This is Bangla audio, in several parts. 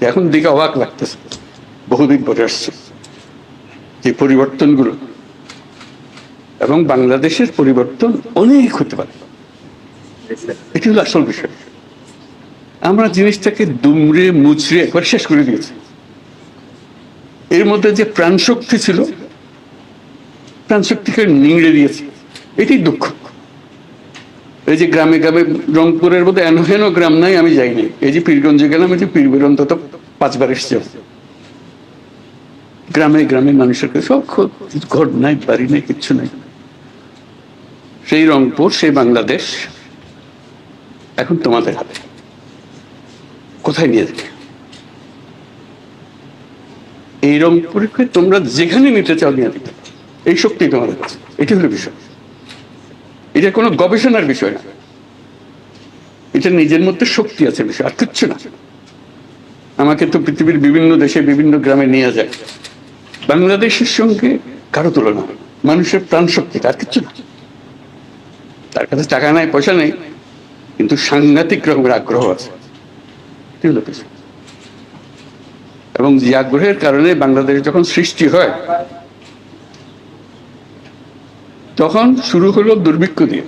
এখন দিকে অবাক লাগতেছে। বহুদিন পরে আসছে। যে পরিবর্তনগুলো এবং বাংলাদেশের পরিবর্তন অনেক হতে পারে। এটি হলো আসল বিষয়। আমরা জিনিসটাকে দুমড়ে মুচড়ে একবার শেষ করে দিয়েছি। এর মধ্যে যে প্রাণশক্তি ছিল, প্রাণশক্তিকে নিংড়ে দিয়েছি, এটি দুঃখ। এই যে গ্রামে গ্রামে রংপুরের মধ্যে এনহেন গ্রাম নাই, আমি যাইনি। এই যে পীরগঞ্জে গেলাম, এই যে পীরবের অন্তত পাঁচবার এসছে। গ্রামে গ্রামে মানুষের কাছে সব ঘর নাই, বাড়ি নাই, কিচ্ছু নাই। সেই রংপুর, সেই বাংলাদেশ, এখন তোমাদের হাতে। কোথায় নিয়ে যাবে? এই রংপুরকে তোমরা যেখানে নিতে চাও নিয়ে এই শক্তি তোমাদের কাছে। এটি হলো বিষয়। এটা কোনো গবেষণার বিষয় না। এটা নিজের মধ্যে শক্তি আছে বিষয়, আর কিচ্ছু না। আমাকে তো পৃথিবীর বিভিন্ন দেশে, বিভিন্ন গ্রামে নিয়ে যায়। বাংলাদেশের সঙ্গে কারও তুলনা মানুষের প্রাণ শক্তি, আর কিচ্ছু না। তার কাছে টাকা নাই, পয়সা নেই, কিন্তু সাংঘাতিক রকমের আগ্রহ আছে। এবং যে আগ্রহের কারণে বাংলাদেশ যখন সৃষ্টি হয়, তখন শুরু হলো দুর্ভিক্ষ দিয়ে।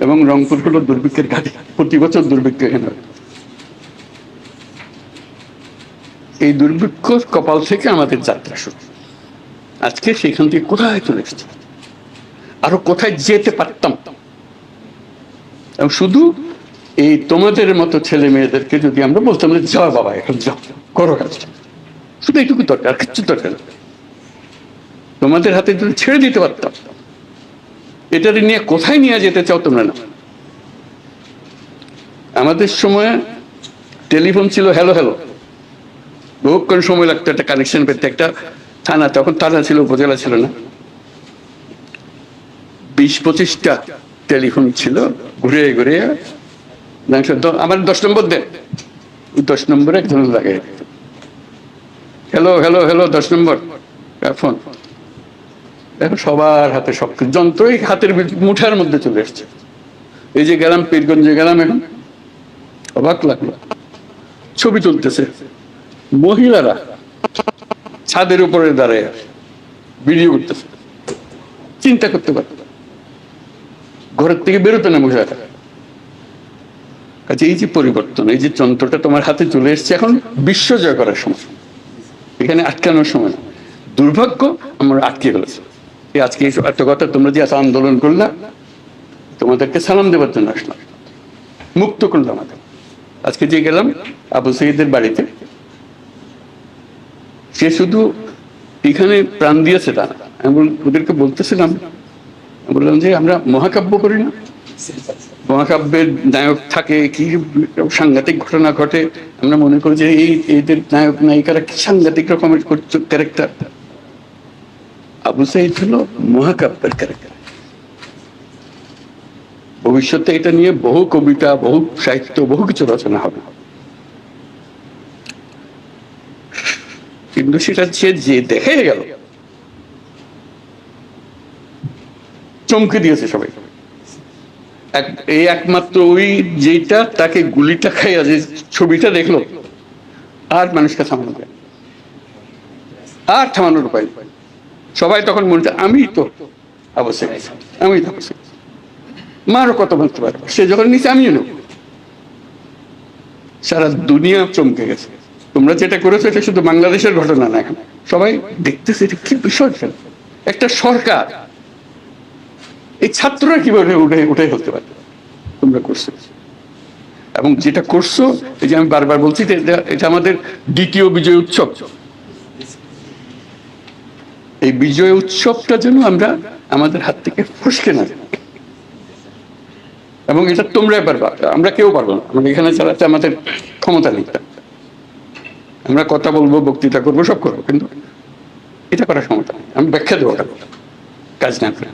এবং রংপুর হলো দুর্ভিক্ষের ঘাটি প্রতি বছর দুর্ভিক্ষ এখানে এই দুর্ভিক্ষ কপাল থেকে আমাদের যাত্রা শুরু। আজকে সেখান থেকে কোথায় চলে এসেছি? আরও কোথায় যেতে পারতাম? এবং শুধু এই তোমাদের মতো ছেলে মেয়েদেরকে যদি আমরা বলতাম যে, যাও বাবা, এখন যাও, করো কাজটা। শুধু এইটুকু দরকার কিচ্ছু দরকার তোমাদের হাতে যদি ছেড়ে দিতে পারতাম এটারে নিয়ে কোথায় নিয়ে যেতে চাও তোমরা না। আমাদের সময় টেলিফোন ছিল হ্যালো হ্যালো। বহুক্ষণ সময় লাগতো একটা কানেকশন পেতে, একটা থানা, তখন থানা ছিল, উপজেলা ছিল না। বিশ পঁচিশটা টেলিফোন ছিল, ঘুরে ঘুরে। আমার দশ নম্বর দেন দশ নম্বরে একজন লাগে। হ্যালো হ্যালো হ্যালো, দশ নম্বর। ফোন? এখন সবার হাতে সব যন্ত্রই হাতের মুঠার মধ্যে চলে এসছে। এই যে গেলাম, পীরগঞ্জে গেলাম এখন। অবাক লাগল। ছবি তুলতেছে। মহিলারা ছাদের উপরে দাঁড়ায় ভিডিও করতেছে। চিন্তা করতে পারত ঘরের থেকে বেরোতে না মহিলারা। কাজে এই যে পরিবর্তন, এই যে যন্ত্রটা তোমার হাতে চলে এসছে এখন বিশ্ব জয় করার সময়। এখানে আটকানোর সময় দুর্ভাগ্য, আমরা আটকে ফেলেছি। আজকে এত কথা তোমরা যে এত আন্দোলন করলা, তোমাদেরকে সালাম দেওয়ার জন্য আসলাম। মুক্ত করলাম আমাদের। আজকে যে গেলাম আবু সঈদের বাড়িতে, সে শুধু এখানে প্রাণ দিয়েছে তা আমি ওদেরকে বলতেছিলাম বললাম যে আমরা মহাকাব্য করি না। মহাকাব্যের নায়ক থাকে, কি সাংঘাতিক ঘটনা ঘটে। আমরা মনে করি যে এই এদের নায়ক নায়িকারা কি সাংঘাতিক রকমের ক্যারেক্টার আবু সাইদ হলো মহাকাব্যের ক্যারেক্টার ভবিষ্যতে এটা নিয়ে বহু কবিতা, বহু সাহিত্য, বহু কিছু রচনা হবে। কিন্তু সেটা সে যে দেখে গেল, চমকে দিয়েছে সবাই। এই একমাত্র ওই যেটা তাকে গুলিটা খাইয়া যে ছবিটা দেখল, আর মানুষকে থামানো যায়। আর থামানোর উপায়। সবাই তখন মনে আমি তো অবশ্যই আমি তো অবশ্যই মারও কত বলতে পারব সে যখন নিচে, আমিও নেব। সারা দুনিয়া চমকে গেছে। তোমরা যেটা করেছ, এটা শুধু বাংলাদেশের ঘটনা না এখন। সবাই দেখতেছে এটা কি বিষয় একটা সরকার, এই ছাত্ররা কীভাবে উঠে উঠে ফেলতে পারে? তোমরা করছ। এবং যেটা করছ, এই যে আমি বারবার বলছি এটা আমাদের দ্বিতীয় বিজয় উৎসব। এই বিজয় উৎসবটা যেন আমরা আমাদের হাত থেকে ফসকে না এবং এটা তোমরাই পারবা, আমরা কেউ পারব না। আমরা এখানে চালাতে আমাদের ক্ষমতা নেই। আমরা কথা বলব, বক্তৃতা করব, সব করব, কিন্তু এটা করার ক্ষমতা আমি ব্যাখ্যা দেবো কাজ না করে।